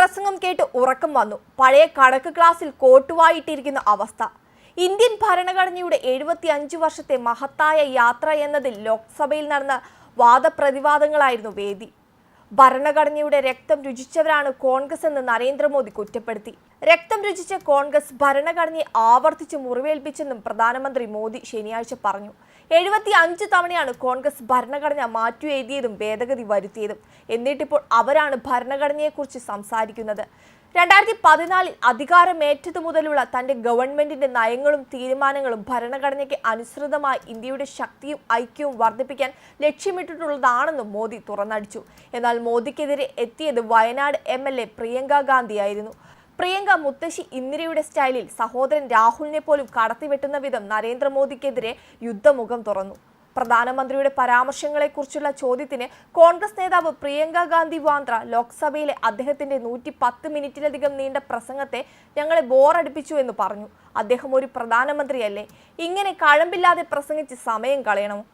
പ്രസംഗം കേട്ട് ഉറക്കം വന്നു. പഴയ കണക്ക് ക്ലാസ്സിൽ കോട്ടുവായിട്ടിരിക്കുന്ന അവസ്ഥ. ഇന്ത്യൻ ഭരണഘടനയുടെ എഴുപത്തി അഞ്ച് വർഷത്തെ മഹത്തായ യാത്ര എന്നതിൽ ലോക്സഭയിൽ നടന്ന വാദപ്രതിവാദങ്ങളായിരുന്നു വേദി. ഭരണഘടനയുടെ രക്തം രുചിച്ചവരാണ് കോൺഗ്രസ് എന്ന് നരേന്ദ്രമോദി കുറ്റപ്പെടുത്തി. രക്തം രുചിച്ച കോൺഗ്രസ് ഭരണഘടനയെ ആവർത്തിച്ച് മുറിവേൽപ്പിച്ചെന്നും പ്രധാനമന്ത്രി മോദി ശനിയാഴ്ച പറഞ്ഞു. എഴുപത്തി അഞ്ച് തവണയാണ് കോൺഗ്രസ് ഭരണഘടന മാറ്റിയെഴുതിയതും ഭേദഗതി വരുത്തിയതും. എന്നിട്ടിപ്പോൾ അവരാണ് ഭരണഘടനയെക്കുറിച്ച് സംസാരിക്കുന്നത്. രണ്ടായിരത്തി പതിനാലിൽ അധികാരമേറ്റതു മുതലുള്ള തന്റെ ഗവൺമെന്റിന്റെ നയങ്ങളും തീരുമാനങ്ങളും ഭരണഘടനയ്ക്ക് അനുസൃതമായി ഇന്ത്യയുടെ ശക്തിയും ഐക്യവും വർദ്ധിപ്പിക്കാൻ ലക്ഷ്യമിട്ടിട്ടുള്ളതാണെന്നും മോദി തുറന്നടിച്ചു. എന്നാൽ മോദിക്കെതിരെ എത്തിയത് Wayanad M L A Priyanka ഗാന്ധിയായിരുന്നു. Priyanka മുത്തശ്ശി ഇന്ദിരയുടെ സ്റ്റൈലിൽ സഹോദരൻ രാഹുലിനെ പോലും കടത്തിവെട്ടുന്ന വിധം നരേന്ദ്രമോദിക്കെതിരെ യുദ്ധമുഖം തുറന്നു. പ്രധാനമന്ത്രിയുടെ പരാമർശങ്ങളെക്കുറിച്ചുള്ള ചോദ്യത്തിന് കോൺഗ്രസ് നേതാവ് പ്രിയങ്ക ഗാന്ധി വാന്ദ്ര ലോക്സഭയിലെ അദ്ദേഹത്തിന്റെ നൂറ്റി പത്ത് മിനിറ്റിലധികം നീണ്ട പ്രസംഗത്തെ ഞങ്ങളെ ബോറടിപ്പിച്ചു എന്ന് പറഞ്ഞു. അദ്ദേഹം ഒരു പ്രധാനമന്ത്രിയല്ലേ? ഇങ്ങനെ കഴമ്പില്ലാതെ പ്രസംഗിച്ച് സമയം കളയണമോ?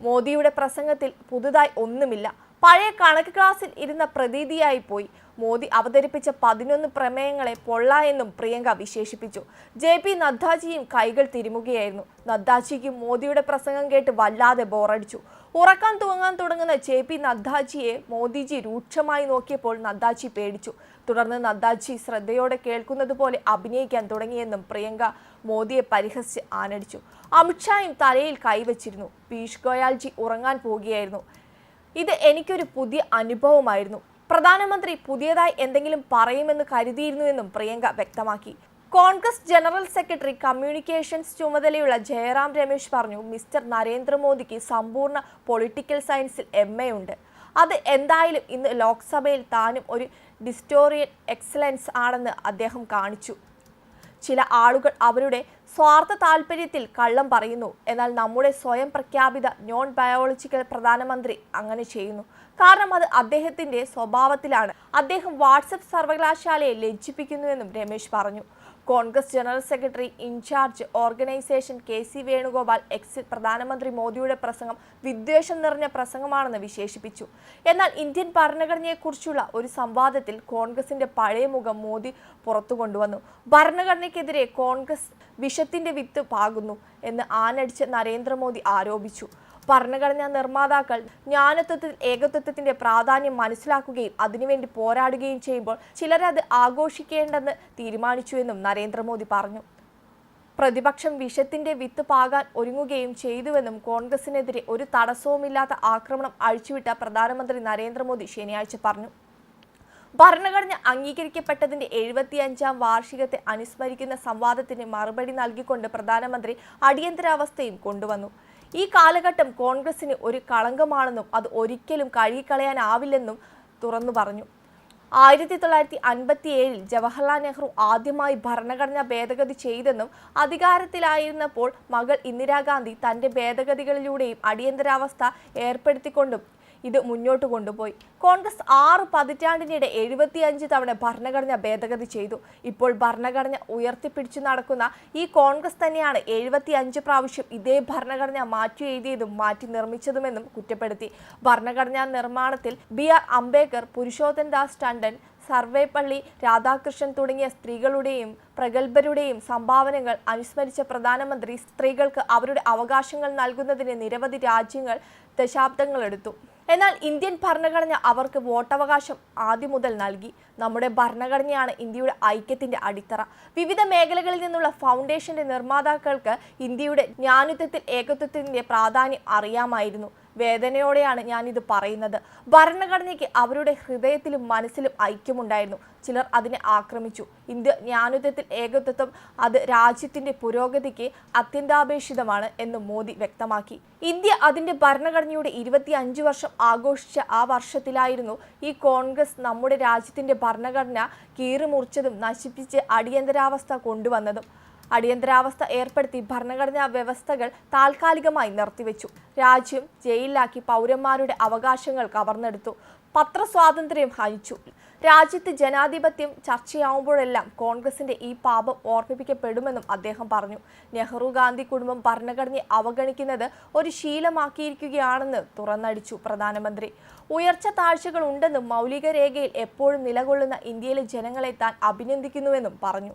മോദിയുടെ പ്രസംഗത്തിൽ പുതുതായി ഒന്നുമില്ല. പഴയ കണക്ക് ക്ലാസ്സിൽ ഇരുന്ന പ്രതീതിയായി പോയി. മോദി അവതരിപ്പിച്ച പതിനൊന്ന് പ്രമേയങ്ങളെ പൊള്ള എന്നും പ്രിയങ്ക വിശേഷിപ്പിച്ചു. ജെ പി നദ്ദാജിയും കൈകൾ തിരുമുകയായിരുന്നു. നദ്ദാജിക്ക് മോദിയുടെ പ്രസംഗം കേട്ട് വല്ലാതെ ബോറടിച്ചു. ഉറക്കാൻ തൂങ്ങാൻ തുടങ്ങുന്ന ജെ പി നദ്ദാജിയെ മോദിജി രൂക്ഷമായി നോക്കിയപ്പോൾ നദ്ദാജി പേടിച്ചു. തുടർന്ന് നദ്ദാജി ശ്രദ്ധയോടെ കേൾക്കുന്നത് പോലെ അഭിനയിക്കാൻ തുടങ്ങിയെന്നും പ്രിയങ്ക മോദിയെ പരിഹസിച്ച് ആനടിച്ചു അമിത്ഷായും തലയിൽ കൈവച്ചിരുന്നു. പീയൂഷ് ഗോയാൽജി ഉറങ്ങാൻ പോവുകയായിരുന്നു. ഇത് എനിക്കൊരു പുതിയ അനുഭവമായിരുന്നു. പ്രധാനമന്ത്രി പുതിയതായി എന്തെങ്കിലും പറയുമെന്ന് കരുതിയിരുന്നുവെന്നും പ്രിയങ്ക വ്യക്തമാക്കി. കോൺഗ്രസ് ജനറൽ സെക്രട്ടറി കമ്മ്യൂണിക്കേഷൻസ് ചുമതലയുള്ള ജയറാം രമേശ് പറഞ്ഞു മിസ്റ്റർ നരേന്ദ്രമോദിക്ക് സമ്പൂർണ പൊളിറ്റിക്കൽ സയൻസിൽ എം എ ഉണ്ട്. അത് എന്തായാലും ഇന്ന് ലോക്സഭയിൽ താനും ഒരു ഡിസ്റ്റോറിയൻ എക്സലൻസ് ആണെന്ന് അദ്ദേഹം കാണിച്ചു. ചില ആളുകൾ അവരുടെ സ്വാർത്ഥ താല്പര്യത്തിൽ കള്ളം പറയുന്നു. എന്നാൽ നമ്മുടെ സ്വയം പ്രഖ്യാപിത നോൺ ബയോളജിക്കൽ പ്രധാനമന്ത്രി അങ്ങനെ ചെയ്യുന്നു. കാരണം അത് അദ്ദേഹത്തിന്റെ സ്വഭാവത്തിലാണ്. അദ്ദേഹം വാട്സപ്പ് സർവകലാശാലയെ ലജ്ജിപ്പിക്കുന്നുവെന്നും രമേശ് പറഞ്ഞു. Congress general secretary in charge organisation K C Venugopal എക്സിൽ പ്രധാനമന്ത്രി മോദിയുടെ പ്രസംഗം വിദ്വേഷം നിറഞ്ഞ പ്രസംഗമാണെന്ന് വിശേഷിപ്പിച്ചു. എന്നാൽ ഇന്ത്യൻ ഭരണഘടനയെക്കുറിച്ചുള്ള ഒരു സംവാദത്തിൽ കോൺഗ്രസിന്റെ പഴയ മുഖം മോദി പുറത്തു കൊണ്ടുവന്നു ഭരണഘടനയ്ക്കെതിരെ കോൺഗ്രസ് വിഷത്തിന്റെ വിത്ത് പാകുന്നു എന്ന് ആനടിച്ച് നരേന്ദ്രമോദി ആരോപിച്ചു. ഭരണഘടനാ നിർമ്മാതാക്കൾ ജ്ഞാനത്വത്തിൽ ഏകത്വത്തിന്റെ പ്രാധാന്യം മനസ്സിലാക്കുകയും അതിനുവേണ്ടി പോരാടുകയും ചെയ്യുമ്പോൾ ചിലരത് ആഘോഷിക്കേണ്ടെന്ന് തീരുമാനിച്ചുവെന്നും നരേന്ദ്രമോദി പറഞ്ഞു. പ്രതിപക്ഷം വിഷത്തിന്റെ വിത്ത് പാകാൻ ഒരുങ്ങുകയും ചെയ്തുവെന്നും കോൺഗ്രസിനെതിരെ ഒരു തടസ്സവുമില്ലാത്ത ആക്രമണം അഴിച്ചുവിട്ട പ്രധാനമന്ത്രി നരേന്ദ്രമോദി ശനിയാഴ്ച പറഞ്ഞു. ഭരണഘടന അംഗീകരിക്കപ്പെട്ടതിന്റെ എഴുപത്തിയഞ്ചാം വാർഷികത്തെ അനുസ്മരിക്കുന്ന സംവാദത്തിന് മറുപടി നൽകിക്കൊണ്ട് പ്രധാനമന്ത്രി അടിയന്തരാവസ്ഥയും കൊണ്ടുവന്നു. ഈ കാലഘട്ടം കോൺഗ്രസിന് ഒരു കളങ്കമാണെന്നും അത് ഒരിക്കലും കഴുകിക്കളയാനാവില്ലെന്നും തുറന്നു പറഞ്ഞു. ആയിരത്തി തൊള്ളായിരത്തി അൻപത്തി ഏഴിൽ ജവഹർലാൽ നെഹ്റു ആദ്യമായി ഭരണഘടന ഭേദഗതി ചെയ്തെന്നും അധികാരത്തിലായിരുന്നപ്പോൾ മകൾ ഇന്ദിരാഗാന്ധി തന്റെ ഭേദഗതികളിലൂടെയും അടിയന്തരാവസ്ഥ ഏർപ്പെടുത്തിക്കൊണ്ടും ഇത് മുന്നോട്ട് കൊണ്ടുപോയി. കോൺഗ്രസ് ആറ് പതിറ്റാണ്ടിനിടെ എഴുപത്തിയഞ്ച് തവണ ഭരണഘടന ഭേദഗതി ചെയ്തു. ഇപ്പോൾ ഭരണഘടന ഉയർത്തിപ്പിടിച്ചു നടക്കുന്ന ഈ കോൺഗ്രസ് തന്നെയാണ് എഴുപത്തി അഞ്ച് പ്രാവശ്യം ഇതേ ഭരണഘടന മാറ്റി എഴുതിയതും മാറ്റി നിർമ്മിച്ചതുമെന്നും കുറ്റപ്പെടുത്തി. ഭരണഘടനാ നിർമ്മാണത്തിൽ ബി ആർ അംബേദ്കർ പുരുഷോത്തൻ ദാസ് ടണ്ടൻ സർവേപ്പള്ളി രാധാകൃഷ്ണൻ തുടങ്ങിയ സ്ത്രീകളുടെയും പ്രഗത്ഭരുടെയും സംഭാവനകൾ അനുസ്മരിച്ച പ്രധാനമന്ത്രി സ്ത്രീകൾക്ക് അവരുടെ അവകാശങ്ങൾ നൽകുന്നതിന് നിരവധി രാജ്യങ്ങൾ ദശാബ്ദങ്ങളെടുത്തു. എന്നാൽ ഇന്ത്യൻ ഭരണഘടന അവർക്ക് വോട്ടവകാശം ആദ്യം മുതൽ നൽകി. നമ്മുടെ ഭരണഘടനയാണ് ഇന്ത്യയുടെ ഐക്യത്തിന്റെ അടിത്തറ. വിവിധ മേഖലകളിൽ നിന്നുള്ള ഫൗണ്ടേഷന്റെ നിർമ്മാതാക്കൾക്ക് ഇന്ത്യയുടെ ജ്ഞാനിത്വത്തിൽ ഏകത്വത്തിന്റെ പ്രാധാന്യം അറിയാമായിരുന്നു. വേദനയോടെയാണ് ഞാനിത് പറയുന്നത്. ഭരണഘടനയ്ക്ക് അവരുടെ ഹൃദയത്തിലും മനസ്സിലും ഐക്യമുണ്ടായിരുന്നു. ചിലർ അതിനെ ആക്രമിച്ചു. ഇന്ത്യ ജ്ഞാനുദ്ധത്തിൽ ഏകത്വം അത് രാജ്യത്തിന്റെ പുരോഗതിക്ക് അത്യന്താപേക്ഷിതമാണ് എന്ന് മോദി വ്യക്തമാക്കി. ഇന്ത്യ അതിന്റെ ഭരണഘടനയുടെ ഇരുപത്തി അഞ്ച് വർഷം ആഘോഷിച്ച ആ വർഷത്തിലായിരുന്നു ഈ കോൺഗ്രസ് നമ്മുടെ രാജ്യത്തിന്റെ ഭരണഘടന കീറിമുറിച്ചതും നശിപ്പിച്ച് അടിയന്തരാവസ്ഥ കൊണ്ടുവന്നതും. അടിയന്തരാവസ്ഥ ഏർപ്പെടുത്തി ഭരണഘടനാ വ്യവസ്ഥകൾ താൽക്കാലികമായി നിർത്തിവെച്ചു. രാജ്യം ജയിലിലാക്കി പൗരന്മാരുടെ അവകാശങ്ങൾ കവർന്നെടുത്തു. പത്രസ്വാതന്ത്ര്യം ഹനിച്ചു. രാജ്യത്ത് ജനാധിപത്യം ചർച്ചയാവുമ്പോഴെല്ലാം കോൺഗ്രസിന്റെ ഈ പാപം ഓർമ്മിപ്പിക്കപ്പെടുമെന്നും അദ്ദേഹം പറഞ്ഞു. നെഹ്റു ഗാന്ധി കുടുംബം ഭരണഘടനയെ അവഗണിക്കുന്നത് ഒരു ശീലമാക്കിയിരിക്കുകയാണെന്ന് തുറന്നടിച്ചു പ്രധാനമന്ത്രി. ഉയർച്ച താഴ്ചകൾ ഉണ്ടെന്നും മൗലിക രേഖയിൽ എപ്പോഴും നിലകൊള്ളുന്ന ഇന്ത്യയിലെ ജനങ്ങളെ താൻ അഭിനന്ദിക്കുന്നുവെന്നും പറഞ്ഞു.